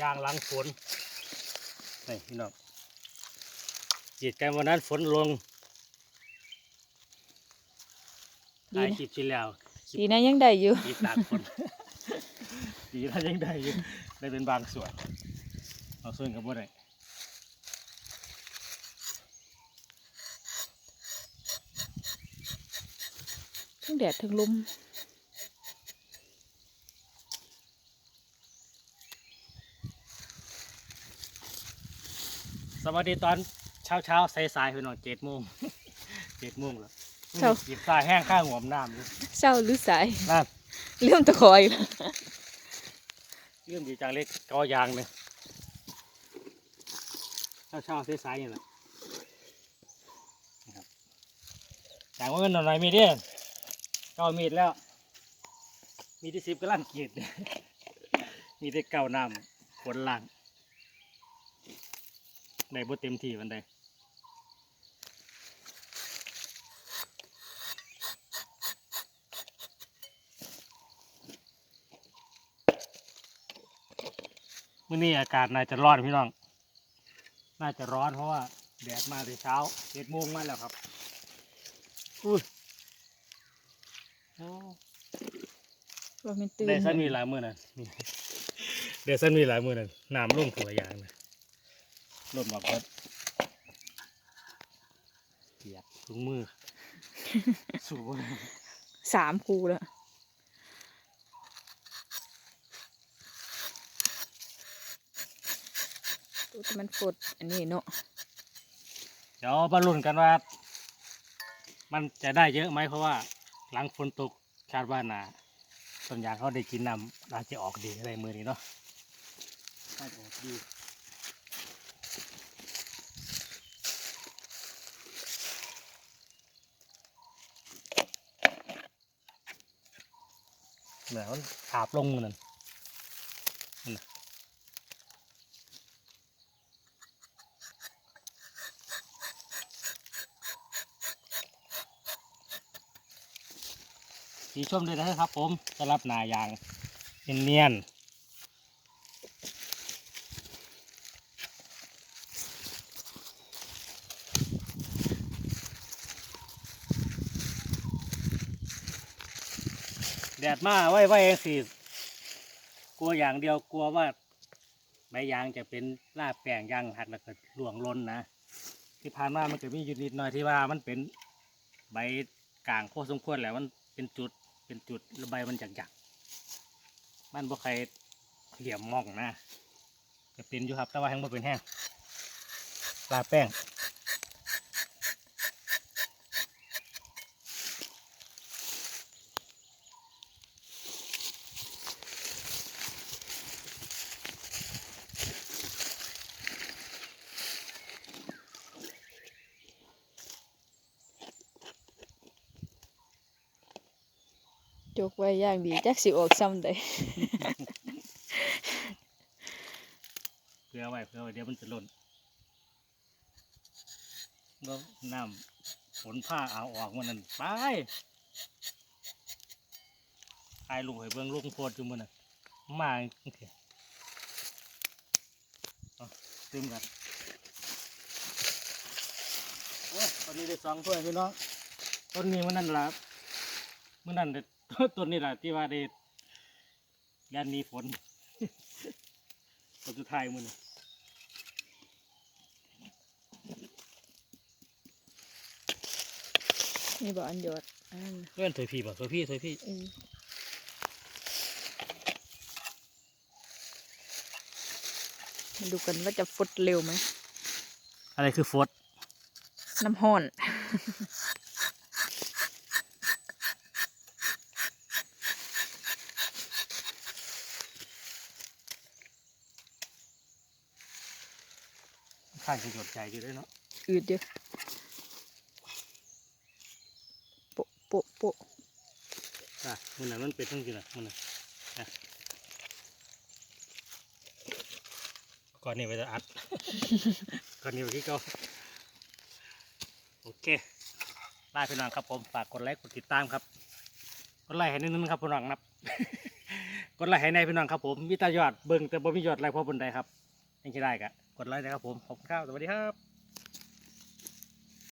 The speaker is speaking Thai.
ยางหลังฝนนี่พี่น้องกรีดกันวันนั้นฝนลงดีถ่ายนะ คลิปที่แล้วดีนะยังได้อยู่กรีดตากฝนดีนะยังได้อยู่ได้เป็นบางส่วนเอาส่วนกับบ่ได้ทั้งแดดทั้งลม วัสดีตอนเช้าเช้าๆสายๆพี่น้องเจ็ดโมงเจ็ดโมงแล้วเช้า หยิบทรายแห้งข้างหัวน้ำอยู่เศร้าหรือสายนั่นเริ่มตะคอยแล้วเรื่องดีจังเล็กกอยางเลยเช้าเช้าๆสายๆนี่แหละนะครับจางว่ามันหน่อยมีเด้อเก้ามีดแล้ว มีที่สิบก็ล่างกีดมีแต่เก้าน้ำฝนล่าง ได้บ่เต็มที่วันใดมื่อนี้อากาศน่าจะร้อนพี่น้อง น่าจะร้อนเพราะว่าแดดมาแต่เช้าเจ็ดโมงมาแล้วครับ อุ้ยโอ้ว่ามันตื่นได้สันมีหลายมือนะนี่ได้สันมีหลายมือนะน้ำลงถัวอยางนะ ลมบอกว่าเปียกถุงมือ สูบสามคูแล้วตัวที่มันฝดอันนี้เนาะเดี๋ยวมาลุ้นกันว่า มันจะได้เยอะไหมเพราะว่า หลังฝนตกคาดว่านาส่วนใหญ่เขาได้กินน้ำน่าจะออกดีอะไรมือนี้เนาะน่าจะออกดี เหมือนมันอาบลงมือนั่นนั่นนะสีชมด้วยนะครับผมจะรับนายางเนียนๆ แดดมาไว้ไว้เองสิกลัวอย่างเดียวกลัวว่าใบยางจะเป็นลาบแป้งยางหักแล้วก็หลวงล้นนะที่ผ่านมามันก็มีอยู่นิดหน่อยที่ว่ามันเป็นใบกลางโคตรสมควรแหละมันเป็นจุดเป็นจุดแล้วใบมันหยักๆมันบ่ใครเหลี่ยมมองนะจะเป็นอยู่ครับแต่ว่าแห้งบ่เป็นแห้งลาบแป้ง จกไว้อย่างดีจักสิออกซ้ำได้เพื่อไว้เพื่อไว้เดี๋ยวมันจะหล่นก็น้ำฝนผ้าเอาออกมันนั่นไปทายลูกให้เบิ่งลูกโพดอยู่มันน่ะมาโอเคเอาซึมกันโอ้ตอนนี้ได้สองถ้วยพี่น้องต้นนี้มันนั่นละมันนั่นเด้อ ต้นนี้แหละที่ว่าได้ยันหนีฝนต้นสุดท้ายมันน่ะนี่บอกอันหยอดอันนั้นเพื่อนถอยพี่บ่ถอยพี่ถอยพี่เออมาดูกันว่าจะฟดเร็วไหม อะไรคือโฟด น้ำห้อน ข้างจะหยดใจอยู่ด้วยเนาะอืดเยอะโปะโปะโปะอะมันน่ะมันเป็นทั้งกี่น่ะมันน่ะอะก่อนนี้ไปจะอัด ก่อนนี้ไปที่เก็โอเคลาพี่น้องครับผมฝากกดไลค์กดติดตามครับกดไลค์ให้นิดนึงครับพี่น้องนับกดไลค์ให้ในพี่น้องครับผมมีแตายอดเบิ่งแต่บ่มียอดไลค์พอบนใดครับยังสิได้กะ กดไลค์นะครับผมขอบคุณครับสวัสดีครับ